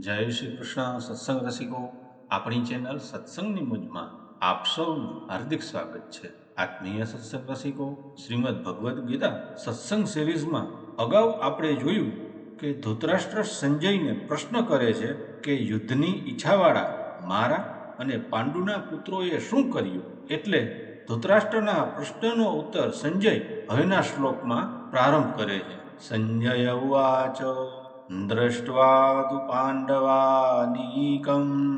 જય શ્રી કૃષ્ણ સત્સંગ રસિકો, આપણી ચેનલ સત્સંગની મુજમાં આપ સૌનું હાર્દિક સ્વાગત છે. આત્મીય સત્સંગ રસિકો, શ્રીમદ ભગવદ્ ગીતા સત્સંગ સિરીઝમાં અગાઉ આપણે જોયું કે ધૃતરાષ્ટ્ર સંજયને પ્રશ્ન કરે છે કે યુદ્ધની ઈચ્છાવાળા મારા અને પાંડુના પુત્રોએ શું કર્યું? એટલે ધૃતરાષ્ટ્રના પ્રશ્નનો ઉત્તર સંજય હવેના શ્લોકમાં પ્રારંભ કરે છે. સંજય ઉવાચ દ્રષ્ટ્વા तु पाण्डवानीकं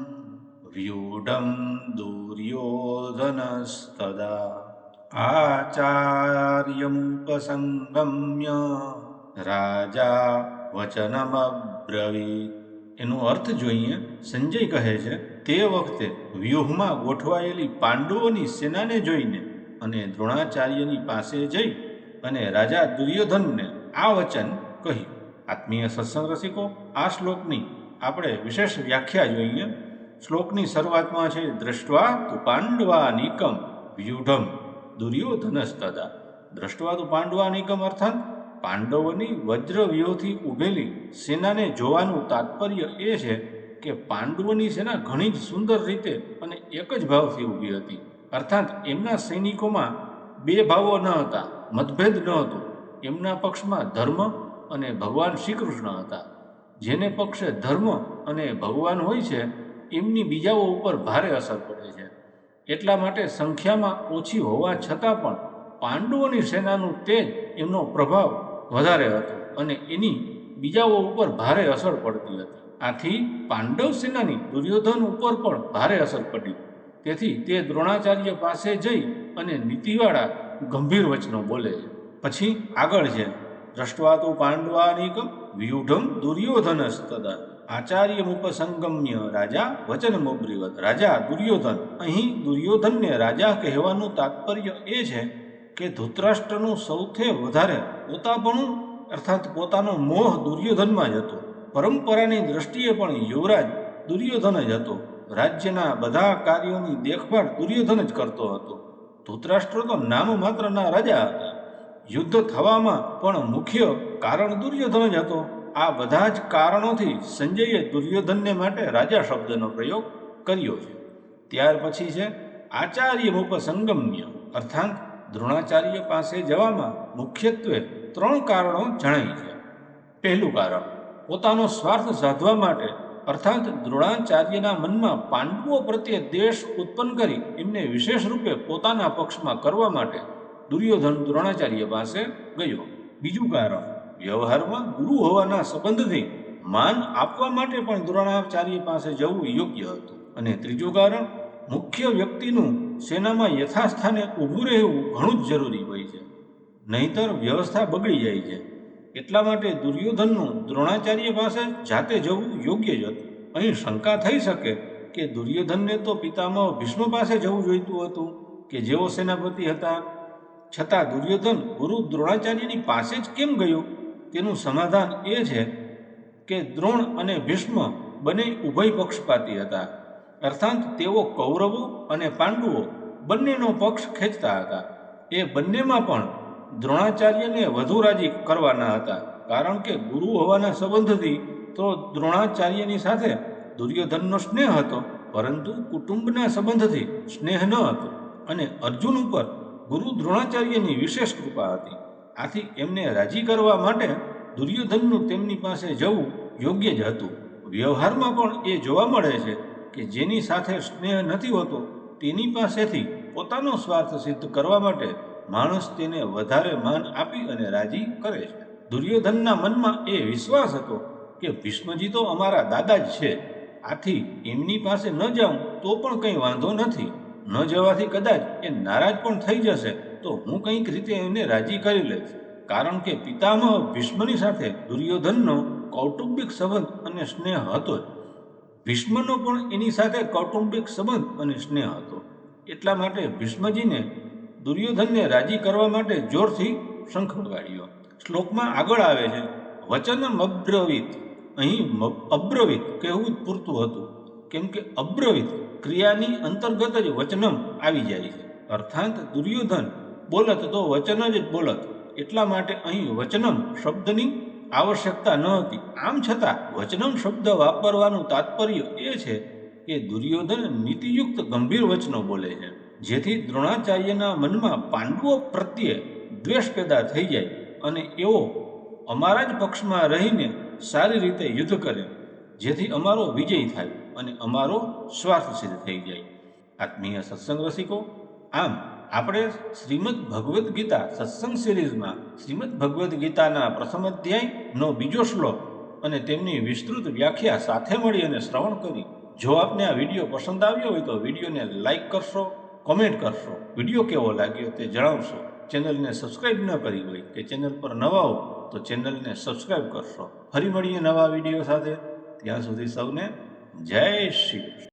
व्यूढं दुर्योधनस्तदा। આચાર્યમુપસંગમ્ય રાજા વચનમબ્રવીત એનો અર્થ જોઈએ, સંજય કહે છે, તે વખતે વ્યૂહમાં ગોઠવાયેલી પાંડવોની સેનાને જોઈને અને દ્રોણાચાર્યની પાસે જઈ અને રાજા દુર્યોધનને આ વચન કહ્યું. આત્મીય સત્સંગ રસિકો આ શ્લોકની આપણે વિશેષ વ્યાખ્યા જોઈએ. શ્લોકની શરૂઆતમાં છે, દ્રષ્ટવા તુ પાંડવા નિકમ વ્યુઢમ દુર્યોધનસ્તદા. દ્રષ્ટવા તુ પાંડવા નિકમ અર્થાત પાંડવોની વજ્ર વ્યૂહથી ઊભેલી સેનાને જોવાનું તાત્પર્ય એ છે કે પાંડવોની સેના ઘણી જ સુંદર રીતે અને એક જ ભાવથી ઊભી હતી. અર્થાત એમના સૈનિકોમાં બે ભાવો ન હતા, મતભેદ ન હતો. એમના પક્ષમાં ધર્મ અને ભગવાન શ્રી કૃષ્ણ હતા. જેને પક્ષે ધર્મ અને ભગવાન હોય છે, એમની બીજાઓ ઉપર ભારે અસર પડે છે. એટલા માટે સંખ્યામાં ઓછી હોવા છતાં પણ પાંડવોની સેનાનું તેજ એમનો પ્રભાવ વધારે હતો અને એની બીજાઓ ઉપર ભારે અસર પડતી હતી. આથી પાંડવ સેનાની દુર્યોધન ઉપર પણ ભારે અસર પડી. તેથી તે દ્રોણાચાર્ય પાસે જઈ અને નીતિવાળા ગંભીર વચનો બોલે છે. પછી આગળ છે. દ્રષ્ટવા તો પાંડવાનિકમ વ્યુઢમ દુર્યોધનસ્તદા. આચાર્યમુપસંગમ્ય રાજા વચનમોબ્રીવત રાજા દુર્યોધન. અહીં દુર્યોધનને રાજા કહેવાનું તાત્પર્ય એ છે કે ધૃતરાષ્ટ્રનું સૌથી વધારે પોતાપણું અર્થાત પોતાનો મોહ દુર્યોધનમાં જ હતો. પરંપરાની દ્રષ્ટિએ પણ યુવરાજ દુર્યોધન જ હતો. રાજ્યના બધા કાર્યોની દેખભાળ દુર્યોધન જ કરતો હતો. ધૃતરાષ્ટ્ર તો નામ માત્રના રાજા હતા. યુદ્ધ થવામાં પણ મુખ્ય કારણ દુર્યોધન જ હતો. આ બધા જ કારણોથી સંજયે દુર્યોધનને માટે રાજા શબ્દનો પ્રયોગ કર્યો છે. ત્યાર પછી છે આચાર્ય ઉપસંગમ્ય અર્થાત દ્રોણાચાર્ય પાસે જવામાં મુખ્યત્વે ત્રણ કારણો જણાય છે. પહેલું કારણ, પોતાનો સ્વાર્થ સાધવા માટે, અર્થાત દ્રોણાચાર્યના મનમાં પાંડવો પ્રત્યે દ્વેષ ઉત્પન્ન કરી એમને વિશેષ રૂપે પોતાના પક્ષમાં કરવા માટે દુર્યોધન દ્રોણાચાર્ય પાસે ગયો. બીજું કારણ, વ્યવહારમાં ગુરુ હોવાના સંબંધથી માન આપવા માટે પણ દ્રોણાચાર્ય પાસે જવું યોગ્ય હતું. અને ત્રીજું કારણ, મુખ્ય વ્યક્તિનું સેનામાં યથાસ્થાને ઊભું રહેવું ઘણું જ જરૂરી હોય છે. નહીતર વ્યવસ્થા બગડી જાય છે. એટલા માટે દુર્યોધનનું દ્રોણાચાર્ય પાસે જાતે જવું યોગ્ય જ હતું. અહીં શંકા થઈ શકે કે દુર્યોધનને તો પિતામાં ભીષ્મ પાસે જવું જોઈતું હતું, કે જેઓ સેનાપતિ હતા છતાં દુર્યોધન ગુરુ દ્રોણાચાર્યની પાસે જ કેમ ગયો? તેનું સમાધાન એ છે કે દ્રોણ અને ભીષ્મ બંને ઉભય પક્ષપાતી હતા. અર્થાત તેઓ કૌરવો અને પાંડવો બંનેનો પક્ષ ખેંચતા હતા. એ બંનેમાં પણ દ્રોણાચાર્યને વધુ રાજી કરવાના હતા. કારણ કે ગુરુ હોવાના સંબંધથી તો દ્રોણાચાર્યની સાથે દુર્યોધનનો સ્નેહ હતો, પરંતુ કુટુંબના સંબંધથી સ્નેહ ન હતો અને અર્જુન ઉપર ગુરુ દ્રોણાચાર્યની વિશેષ કૃપા હતી. આથી એમને રાજી કરવા માટે દુર્યોધનનું તેમની પાસે જવું યોગ્ય જ હતું. વ્યવહારમાં પણ એ જોવા મળે છે કે જેની સાથે સ્નેહ નથી હોતો, તેની પાસેથી પોતાનો સ્વાર્થ સિદ્ધ કરવા માટે માણસ તેને વધારે માન આપી અને રાજી કરે છે. દુર્યોધનના મનમાં એ વિશ્વાસ હતો કે ભીષ્મજી તો અમારા દાદા જ છે. આથી એમની પાસે ન જાઉં તો પણ કંઈ વાંધો નથી. ન જવાથી કદાચ એ નારાજ પણ થઈ જશે, તો હું કંઈક રીતે એને રાજી કરી લઈશ. કારણ કે પિતામહ ભીષ્મની સાથે દુર્યોધનનો કૌટુંબિક સંબંધ અને સ્નેહ હતો ભીષ્મનો પણ એની સાથે કૌટુંબિક સંબંધ અને સ્નેહ હતો. એટલા માટે ભીષ્મજીને દુર્યોધનને રાજી કરવા માટે જોરથી શંખ વગાડ્યો શ્લોકમાં આગળ આવે છે વચનમ અબ્રવિત અહીં અબ્રવિત કહેવું જ પૂરતું હતું. કેમ કે અબ્રવીત ક્રિયાની અંતર્ગત જ વચનમ આવી જાય છે. અર્થાત દુર્યોધન બોલત તો વચન જ બોલત. એટલા માટે અહીં વચનમ શબ્દની આવશ્યકતા ન હતી. આમ છતાં વચનમ શબ્દ વાપરવાનું તાત્પર્ય એ છે કે દુર્યોધન નીતિયુક્ત ગંભીર વચનો બોલે છે. જેથી દ્રોણાચાર્યના મનમાં પાંડવો પ્રત્યે દ્વેષ પેદા થઈ જાય અને એઓ અમારા જ પક્ષમાં રહીને સારી રીતે યુદ્ધ કરે. જેથી અમારો વિજય થાય અને અમારો સ્વાર્થ સિદ્ધ થઈ જાય. આત્મીય સત્સંગ રસિકો, આમ આપણે શ્રીમદ ભગવદ્ ગીતા સત્સંગ સિરીઝમાં શ્રીમદ ભગવદ્ ગીતાના પ્રથમ અધ્યાયનો બીજો શ્લોક અને તેમની વિસ્તૃત વ્યાખ્યા સાથે મળી અને શ્રવણ કરી. જો આપને આ વીડિયો પસંદ આવ્યો હોય તો વિડીયોને લાઇક કરશો, કોમેન્ટ કરશો. વીડિયો કેવો લાગ્યો તે જણાવશો. ચેનલને સબસ્ક્રાઈબ ન કરી હોય કે ચેનલ પર નવા હો તો ચેનલને સબસ્ક્રાઇબ કરશો. ફરી મળીએ નવા વીડિયો સાથે. ત્યાં સુધી સૌને જય શ્રી કૃષ્ણ.